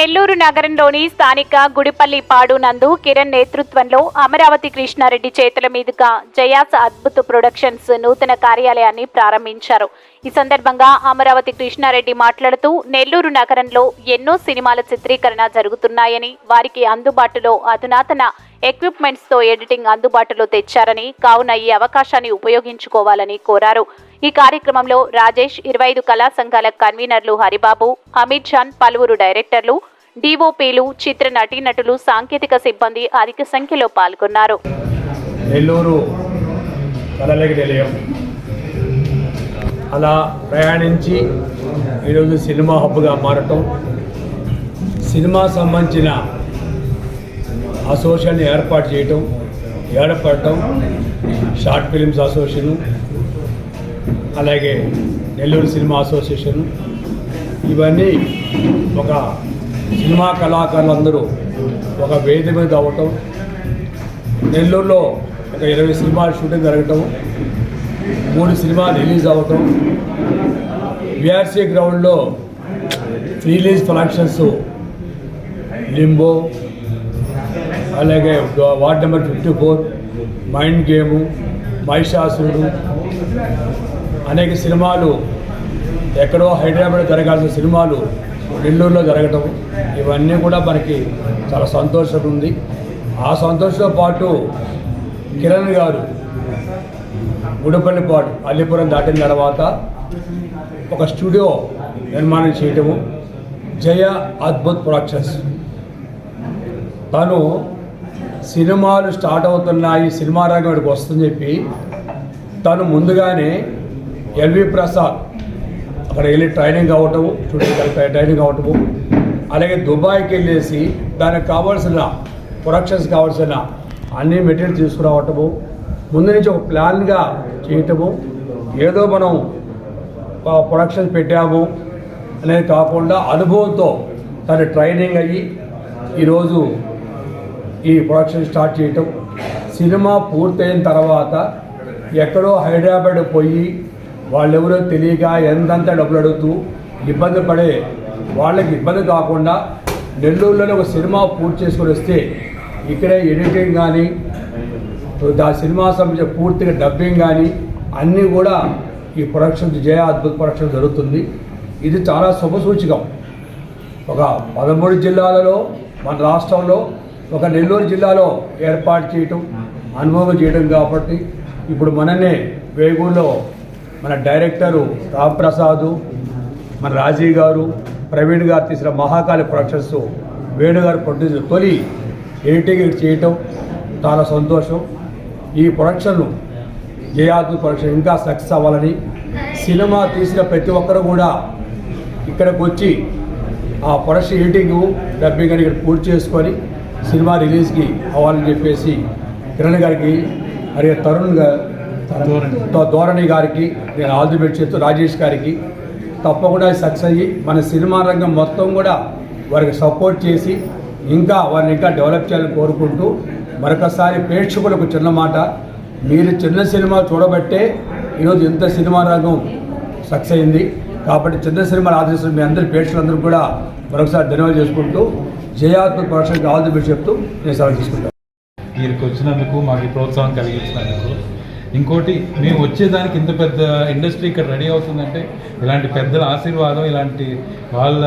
నెల్లూరు నగరంలోని స్థానిక గుడిపల్లి పాడు నందు కిరణ్ నేతృత్వంలో అమరావతి కృష్ణారెడ్డి చేతుల మీదుగా జయాస్ అద్భుత ప్రొడక్షన్స్ నూతన కార్యాలయాన్ని ప్రారంభించారు. ఈ సందర్భంగా అమరావతి కృష్ణారెడ్డి మాట్లాడుతూ నెల్లూరు నగరంలో ఎన్నో సినిమాల చిత్రీకరణ జరుగుతున్నాయని వారికి అందుబాటులో అధునాతన ఎక్విప్మెంట్స్తో ఎడిటింగ్ అందుబాటులో తెచ్చారని కావున ఈ అవకాశాన్ని ఉపయోగించుకోవాలని కోరారు. ఈ కార్యక్రమంలో రాజేష్ ఇరవై ఐదు కళా సంఘాల కన్వీనర్లు హరిబాబు అమిత్ జాన్ పలువురు డైరెక్టర్లు డీఓపీలు చిత్ర నటీనటులు సాంకేతిక సిబ్బంది అధిక సంఖ్యలో పాల్గొన్నారు. నెల్లూరు కలలకి నిలయం. అలా ప్రయాణించి ఈరోజు సినిమా హబ్గా మారటం సినిమా సంబంధించిన అసోసియేషన్ ఏర్పాటు చేయటం ఏర్పడటం షార్ట్ ఫిలిమ్స్ అసోసియేషను అలాగే నెల్లూరు సినిమా అసోసియేషన్ ఇవన్నీ ఒక సినిమా కళాకారులందరూ ఒక వేదిక మీద అవ్వటం నెల్లూరులో ఒక ఇరవై సినిమాలు షూటింగ్ జరగటం మూడు సినిమాలు రిలీజ్ అవ్వటం విఆర్సీ గ్రౌండ్లో రిలీజ్ ప్రొడక్షన్స్ లింబో అలాగే ward number fifty four mind game మహిషాసురుడు అనేక సినిమాలు ఎక్కడో హైదరాబాద్ జరగాల్సిన సినిమాలు నెల్లూరులో జరగటం ఇవన్నీ కూడా మనకి చాలా సంతోషం ఉంది ఆ సంతోషంతో పాటు కిరణ్ గారు గుడపల్లిపాడు అల్లిపురం దాటిన తర్వాత ఒక స్టూడియో నిర్మాణం చేయటము జయ అద్భుత్ ప్రొడక్షన్స్. తను సినిమాలు స్టార్ట్ అవుతున్నాయి సినిమా రంగం వస్తుందని చెప్పి తను ముందుగానే ఎల్వి ప్రసాద్ అక్కడ వెళ్ళి ట్రైనింగ్ అవ్వటము స్టూడెంట్ ట్రైనింగ్ అవ్వటము. అలాగే దుబాయ్కి వెళ్ళేసి దానికి కావాల్సిన ప్రొడక్షన్స్ కావాల్సిన అన్ని మెటీరియల్ తీసుకురావటము. ముందు నుంచి ఒక ప్లాన్గా చేయటము. ఏదో మనం ప్రొడక్షన్ పెట్టాము అనేది కాకుండా అనుభవంతో తను ట్రైనింగ్ అయ్యి ఈరోజు ఈ ప్రొడక్షన్ స్టార్ట్ చేయటం. సినిమా పూర్తయిన తర్వాత ఎక్కడో హైదరాబాద్ పోయి వాళ్ళెవరో తెలియక ఎంతంత డబ్బులు అడుగుతూ ఇబ్బంది పడే వాళ్ళకి ఇబ్బంది కాకుండా నెల్లూరులోనే ఒక సినిమా పూర్తి చేసుకొని వస్తే ఇక్కడే ఎడిటింగ్ కానీ ఆ సినిమా సంబంధించిన పూర్తిగా డబ్బింగ్ కానీ అన్నీ కూడా ఈ ప్రొడక్షన్ జయ అద్భుత ప్రొడక్షన్ జరుగుతుంది. ఇది చాలా శుభసూచకం ఒక పదమూడు జిల్లాలలో మన రాష్ట్రంలో ఒక నెల్లూరు జిల్లాలో ఏర్పాటు చేయటం అనుభవం చేయడం కాబట్టి ఇప్పుడు మననే వేగూరులో మన డైరెక్టరు రాంప్రసాదు మన రాజీవ్ గారు ప్రవీణ్ గారు తీసిన మహాకాళి ప్రొడక్షన్స్ వేణు గారు ప్రొడ్యూసర్ తొలి ఎడిటింగ్ చేయటం చాలా సంతోషం. ఈ ప్రొడక్షన్ జయాద్భుత ప్రొడక్షన్ ఇంకా సక్సెస్ అవ్వాలని సినిమా తీసిన ప్రతి ఒక్కరు కూడా ఇక్కడికి వచ్చి ఆ ప్రొడక్షన్ ఎడిటింగ్ డబ్బింగ్ అని ఇక్కడ పూర్తి చేసుకొని సినిమా రిలీజ్కి అవ్వాలని చెప్పేసి కిరణ్ గారికి మరియు తరుణ్ గారు ధోరణి. గారికి నేను ఆల్ ది బెస్ట్ చెప్తూ రాజేష్ గారికి తప్పకుండా సక్సెస్ అయ్యి మన సినిమా రంగం మొత్తం కూడా వారికి సపోర్ట్ చేసి ఇంకా వారిని ఇంకా డెవలప్ చేయాలని కోరుకుంటూ మరొకసారి ప్రేక్షకులకు చిన్న మాట. మీరు చిన్న సినిమా చూడబట్టే ఈరోజు ఇంత సినిమా రంగం సక్సెస్ అయింది. కాబట్టి చిన్న సినిమాలు ఆదరిస్తున్న మీ అందరి ప్రేక్షకులందరూ కూడా మరొకసారి ధన్యవాదాలు చేసుకుంటూ జయాత్మక ప్రొడక్షన్కి ఆల్ ది బెస్ట్ చెప్తూ నేను సెలవు తీసుకుంటాను. వీరికి వచ్చినందుకు మాకు ప్రోత్సాహం కలిగించినందుకు ఇంకోటి మేము వచ్చేదానికి ఇంత పెద్ద ఇండస్ట్రీ ఇక్కడ రెడీ అవుతుందంటే ఇలాంటి పెద్దల ఆశీర్వాదం ఇలాంటి వాళ్ళ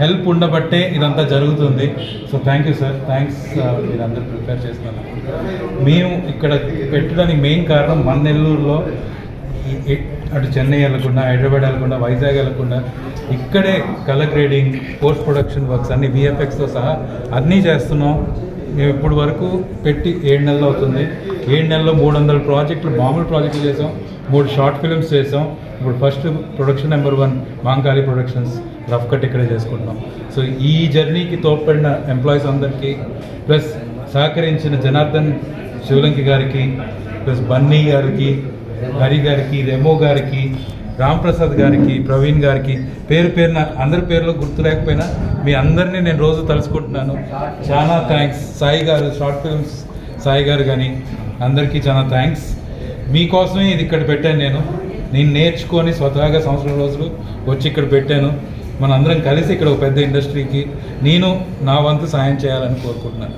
హెల్ప్ ఉండబట్టే ఇదంతా జరుగుతుంది. So thank you sir thanks మీరందరూ ప్రిపేర్ చేస్తున్నాను మేము ఇక్కడ పెట్టడానికి మెయిన్ కారణం మన నెల్లూరులో అటు చెన్నై వెళ్ళకుండా హైదరాబాద్ వెళ్ళకుండా వైజాగ్ వెళ్ళకుండా ఇక్కడే colour grading post production works అన్ని విఎఫ్ఎక్స్తో సహా అన్నీ చేస్తున్నాం. ఇప్పుడు వరకు పెట్టి ఏడు నెలలు అవుతుంది. ఏడు నెలల్లో మూడు వందల ప్రాజెక్టులు మామూలు ప్రాజెక్టులు చేసాం. మూడు షార్ట్ ఫిల్మ్స్ చేసాం. ఇప్పుడు first production number one Mankali productions rough cut ఇక్కడే చేసుకుంటున్నాం. సో ఈ జర్నీకి తోడ్పడిన ఎంప్లాయీస్ అందరికీ ప్లస్ సహకరించిన జనార్దన్ శివలంకి గారికి ప్లస్ బన్నీ గారికి హరి గారికి రెమో గారికి రామ్ప్రసాద్ గారికి ప్రవీణ్ గారికి పేరు పేరున అందరి పేర్లు గుర్తు లేకపోయినా మీ అందరినీ నేను రోజు తలుచుకుంటున్నాను. చాలా థ్యాంక్స్ సాయి గారు షార్ట్ ఫిల్మ్స్ సాయి గారు కానీ అందరికీ చాలా థ్యాంక్స్ మీకోసమే ఇది ఇక్కడ పెట్టాను నేను. నేను నేర్చుకొని స్వతహాగా సంవత్సరం రోజులు వచ్చి ఇక్కడ పెట్టాను. మనందరం కలిసి ఇక్కడ ఒక పెద్ద ఇండస్ట్రీకి నేను నా వంతు సాయం చేయాలని కోరుకుంటున్నాను.